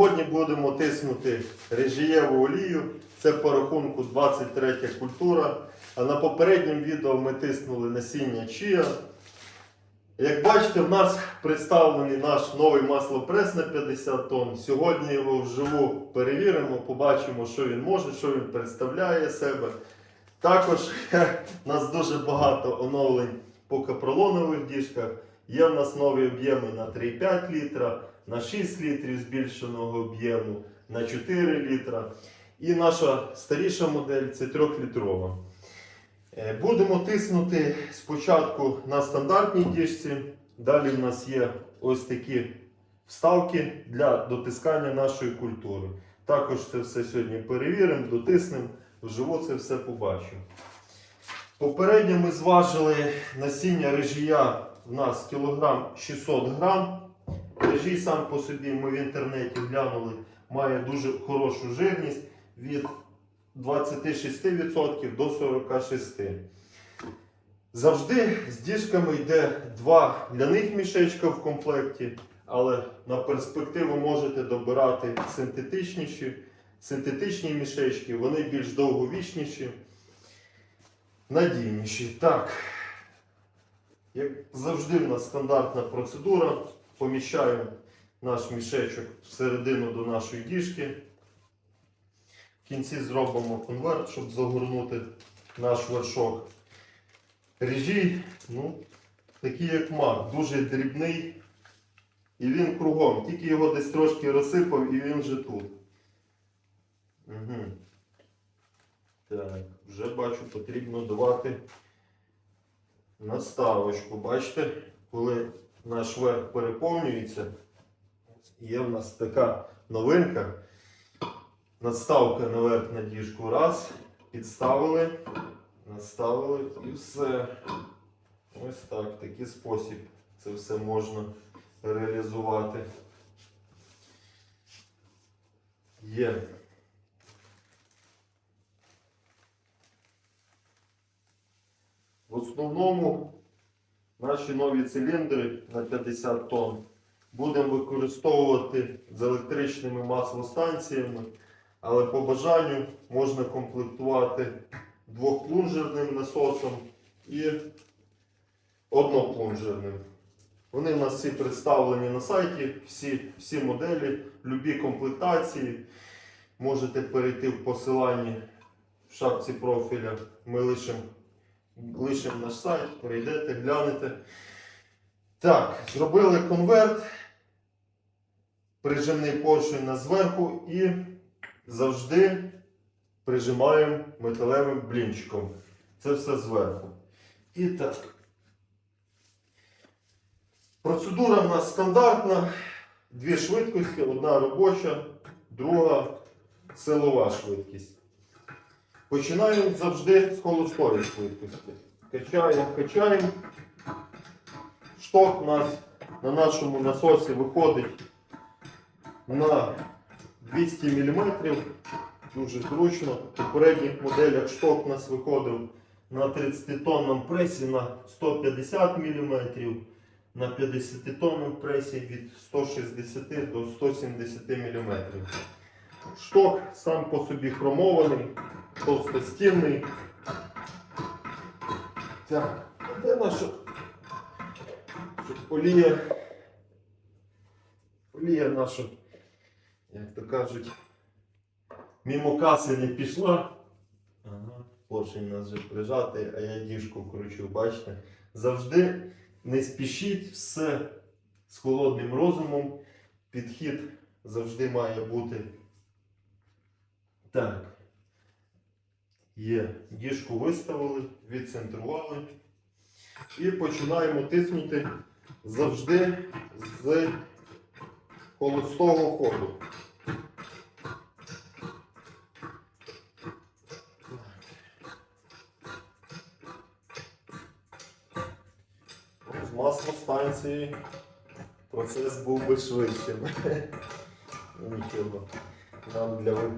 Сьогодні будемо тиснути режієву олію. Це по рахунку 23 культура. А на попередньому відео ми тиснули насіння чия. Як бачите, в нас представлений наш новий маслопрес на 50 тонн. Сьогодні його вживу перевіримо, побачимо, що він може, що він представляє себе. Також у нас дуже багато оновлень по капролонових діжках. Є в нас нові об'єми на 3,5 літра, на 6 літрів збільшеного об'єму, на 4 літра. І наша старіша модель це 3-літрова. Е, Будемо тиснути спочатку на стандартній діжці. Далі в нас є ось такі вставки для дотискання нашої культури. Також це все сьогодні перевіримо, дотиснемо, вживу це все побачимо. Попередньо ми зважили насіння режія в нас кілограм 600 грам. Режій сам по собі ми в інтернеті глянули, має дуже хорошу жирність від 26% до 46%. Завжди з діжками йде два ляних мішечка в комплекті, але на перспективу можете добирати синтетичніші, синтетичні мішечки, вони більш довговічніші, надійніші. Так, як завжди, в нас стандартна процедура. Поміщаємо наш мішечок всередину до нашої діжки. В кінці зробимо конверт, щоб загорнути наш вершок. Режій, ну, такий як мак, дуже дрібний. І він кругом. Тільки його десь трошки розсипав і він вже тут. Угу. Так, вже бачу, потрібно давати наставочку. Бачите, коли наш верх переповнюється, є в нас така новинка. Надставка наверх на діжку. Раз, підставили, наставили і все. Ось так, такий спосіб це все можна реалізувати. Є. В основному наші нові циліндри на 50 тонн будемо використовувати з електричними маслостанціями, але по бажанню можна комплектувати двохплунжерним насосом і одноплунжерним. Вони в нас всі представлені на сайті, всі, всі моделі, любі комплектації. Можете перейти в посиланні в шапці профіля. Ми лишимо лишимо наш сайт, перейдете, глянете. Так, зробили конверт, прижимний поршень на зверху і завжди прижимаємо металевим блінчиком. Це все зверху. І так. Процедура в нас стандартна. Дві швидкості, одна робоча, друга силова швидкість. Починаємо завжди з холостої швидкості. Качаємо, качаємо. Шток у нас на нашому насосі виходить на 200 мм. Дуже зручно. В попередніх моделях шток у нас виходив на 30-тонному пресі на 150 мм, на 50-тонному пресі від 160 до 170 мм. Шток сам по собі хромований, товстостінний. Так, де наша щоб олія? Олія наша, як то кажуть, мимо каси не пішла. Ага, поршень нас вже прижатий, а я діжку кручу, бачите? Завжди не спішіть все з холодним розумом. Підхід завжди має бути. Так. Є. Діжку виставили, відцентрували. І починаємо тиснути завжди з холостого ходу. З маслостанції процес був би швидшим. Нічого. Нам для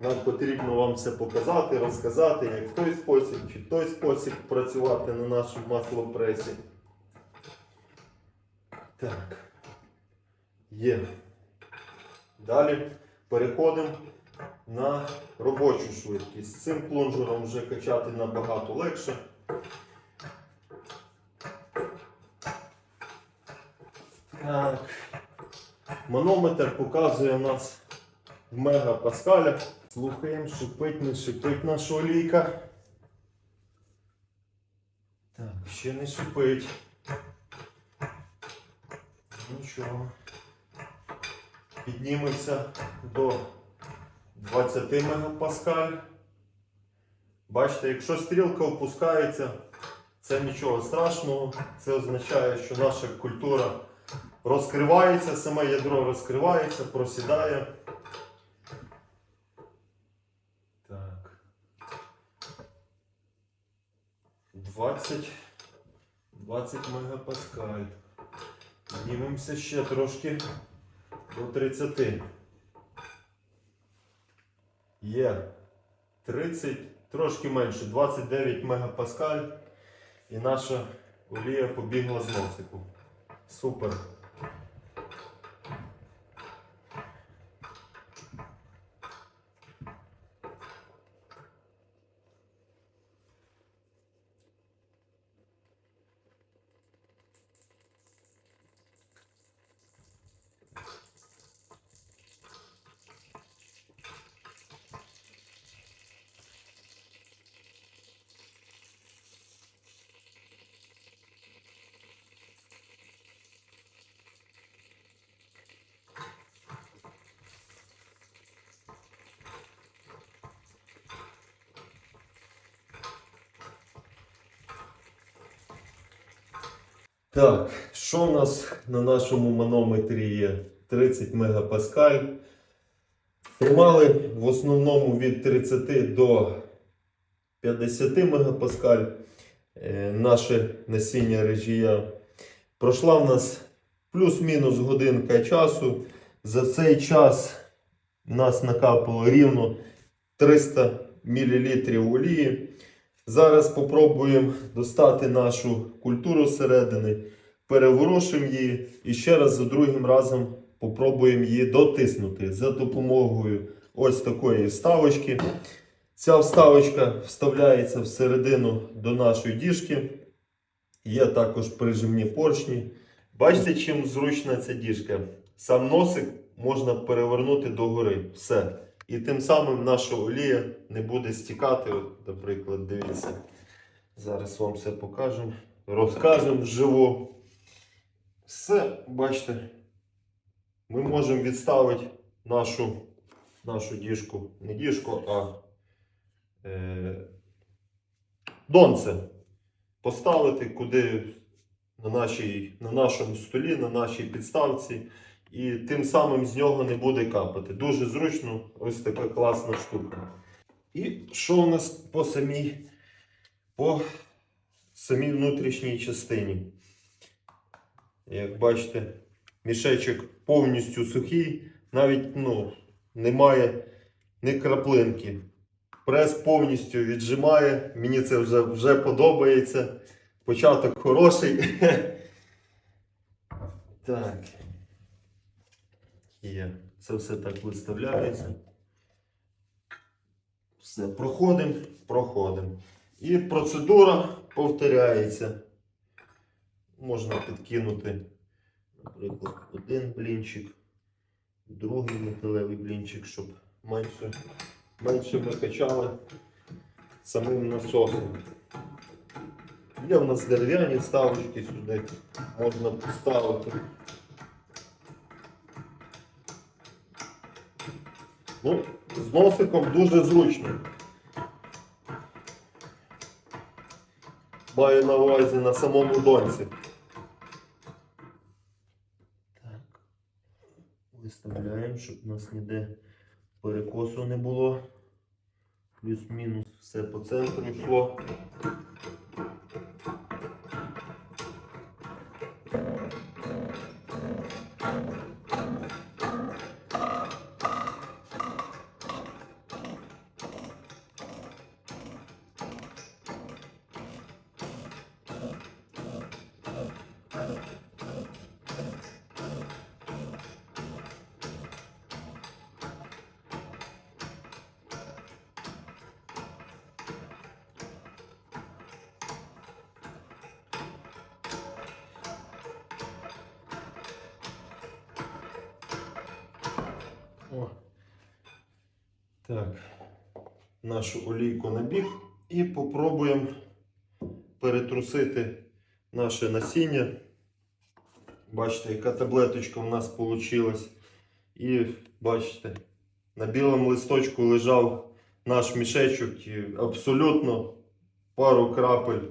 нам потрібно вам все показати, розказати, як в той спосіб чи в той спосіб працювати на нашому маслопресі. Так. Є. Далі переходимо на робочу швидкість. З цим плунжером вже качати набагато легше. Так. Манометр показує у нас в мегапаскалях. Слухаємо, шипить, не шипить наша олійка. Так, ще не шипить. Нічого. Піднімемося до 20 мегапаскаль. Бачите, якщо стрілка опускається, це нічого страшного. Це означає, що наша культура розкривається, саме ядро розкривається, просідає. Так. 20, 20 мегапаскаль. Знімемося ще трошки до 30. Є 30, трошки менше, 29 мегапаскаль. І наша олія побігла з носику. Супер. Так, що у нас на нашому манометрі є? 30 мегапаскаль. Тримали в основному від 30 до 50 мегапаскаль е, наше насіння режія. Пройшла в нас плюс-мінус годинка часу. За цей час в нас накапало рівно 300 мл олії. Зараз спробуємо достати нашу культуру зсередини, переворушимо її і ще раз за другим разом попробуємо її дотиснути за допомогою ось такої вставочки. Ця вставочка вставляється всередину до нашої діжки. Є також прижимні поршні. Бачите, чим зручна ця діжка? Сам носик можна перевернути догори. Все. І тим самим наша олія не буде стікати. От, наприклад, дивіться. Зараз вам все покажемо. Розкажемо вживу. Все, бачите, ми можемо відставити нашу, нашу діжку, не діжку, а е, донце. Поставити куди на, нашій, на нашому столі, на нашій підставці. І тим самим з нього не буде капати. Дуже зручно, ось така класна штука. І що у нас по самій, по самій внутрішній частині? Як бачите, мішечок повністю сухий, навіть ну, немає ні краплинки. Прес повністю віджимає. Мені це вже, вже подобається. Початок хороший. Так. Є. Це все так виставляється. Все, проходимо, проходимо. І процедура повторяється. Можна підкинути, наприклад, один блінчик, другий металевий блінчик, щоб менше, менше ми качали самим насосом. Є в нас дерев'яні ставочки сюди, можна поставити. Ну, з носиком дуже зручно. Маю на увазі на самому донці. Так. Виставляємо, щоб у нас ніде перекосу не було. Плюс-мінус все по центру йшло. Так. Нашу олійку на бік і попробуємо перетрусити наше насіння. Бачите, яка таблеточка в нас вийшла. І бачите, на білому листочку лежав наш мішечок і абсолютно пару крапель.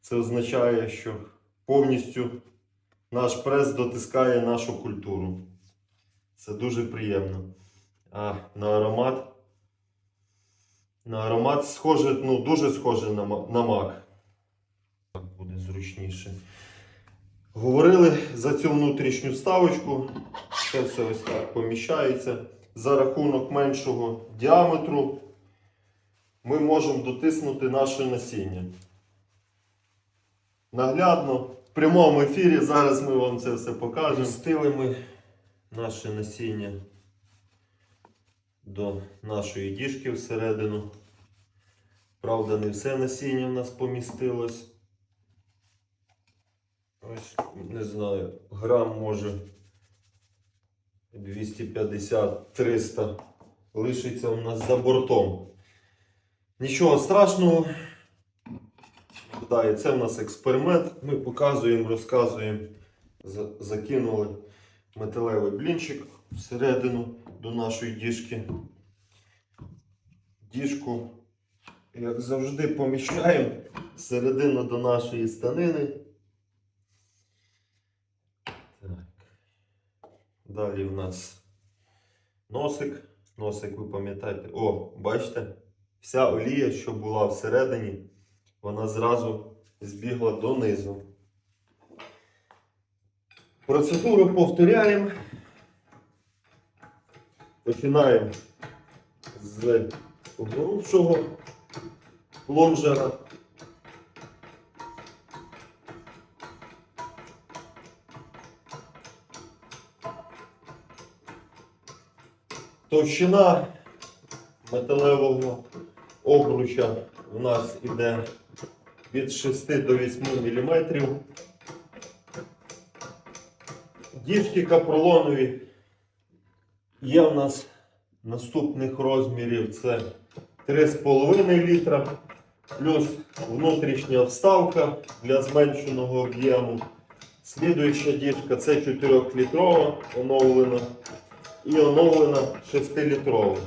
Це означає, що повністю наш прес дотискає нашу культуру. Це дуже приємно. А на аромат. На аромат схоже, ну дуже схоже на, на мак. Так буде зручніше. Говорили за цю внутрішню вставочку. Це все ось так поміщається. За рахунок меншого діаметру ми можемо дотиснути наше насіння. Наглядно, в прямому ефірі, зараз ми вам це все покажемо. Стили ми наше насіння до нашої діжки всередину. Правда, не все насіння в нас помістилось. Ось, не знаю, грам може 250-300 лишиться у нас за бортом. Нічого страшного. Да, це в нас експеримент. Ми показуємо, розказуємо. Закинули металевий блінчик всередину до нашої діжки. Діжку, як завжди, поміщаємо всередину до нашої станини. Так. Далі в нас носик. Носик, ви пам'ятаєте. О, бачите? Вся олія, що була всередині, вона зразу збігла донизу. Процедуру повторяємо. Починаємо з грубшого плонжера. Товщина металевого обруча у нас іде від 6 до 8 мм. Діжки капролонові є у нас наступних розмірів це 3,5 літра, плюс внутрішня вставка для зменшеного об'єму. Слідуюча діжка це 4-літрова оновлена і оновлена 6-літрова.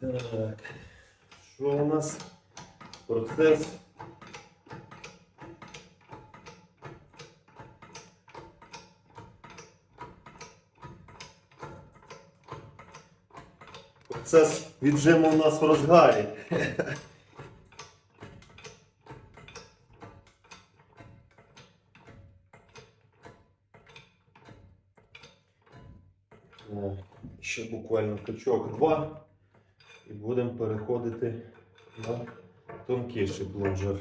Так, що у нас? Процес. Процес віджиму у нас в розгарі. О, Ще буквально крючок два. І будемо переходити на тонкіший плунжер.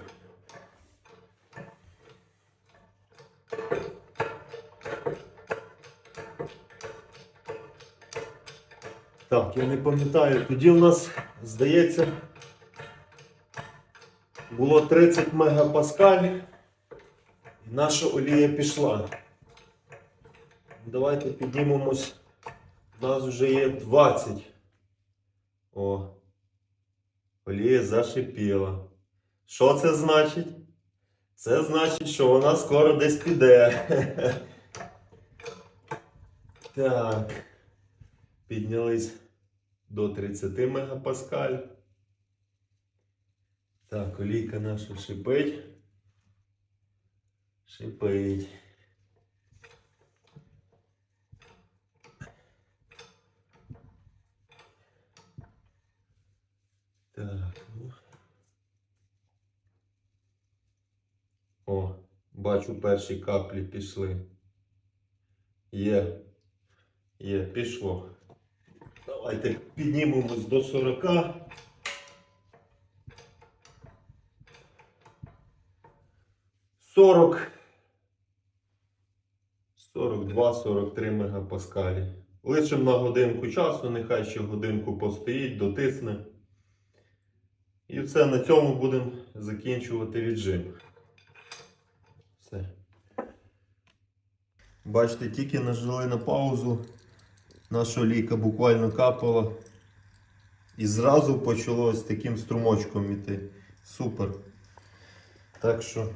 Так, я не пам'ятаю, тоді у нас, здається, було 30 мегапаскаль. І наша олія пішла. Давайте піднімемось. У нас вже є 20. О. Олія зашипіла. Що це значить? Це значить, що вона скоро десь піде. Так. Піднялись до 30 мегапаскаль. Так, олійка наша шипить. Шипить. Так, ну. О, бачу, перші каплі пішли. Є. Є, пішло. Давайте піднімемось до 40. Сорок. 42-43 мегапаскалі. Лишимо на годинку часу, нехай ще годинку постоїть, дотисне. І все, на цьому будемо закінчувати віджим. Все. Бачите, тільки нажали на паузу. Наша олійка буквально капала. І зразу почало ось таким струмочком іти. Супер. Так що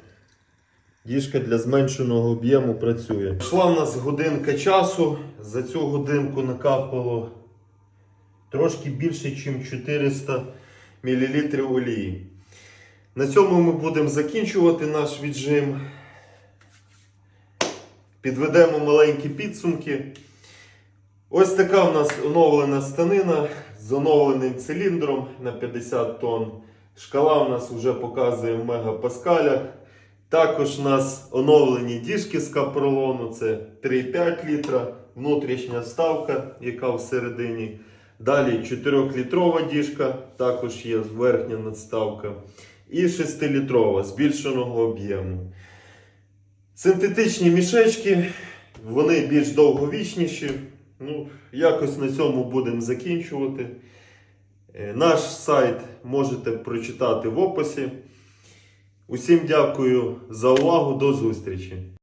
діжка для зменшеного об'єму працює. Пішла в нас годинка часу. За цю годинку накапало трошки більше, ніж 400 мл олії. На цьому ми будемо закінчувати наш віджим. Підведемо маленькі підсумки. Ось така в нас оновлена станина з оновленим циліндром на 50 тонн. Шкала в нас вже показує в мегапаскалях. Також у нас оновлені діжки з капролону, це 3,5 літра, внутрішня вставка, яка всередині. Далі 4-літрова діжка, також є верхня надставка. І 6-літрова збільшеного об'єму. Синтетичні мішечки, вони більш довговічніші. Ну, якось на цьому будемо закінчувати. Е, Наш сайт можете прочитати в описі. Усім дякую за увагу. До зустрічі!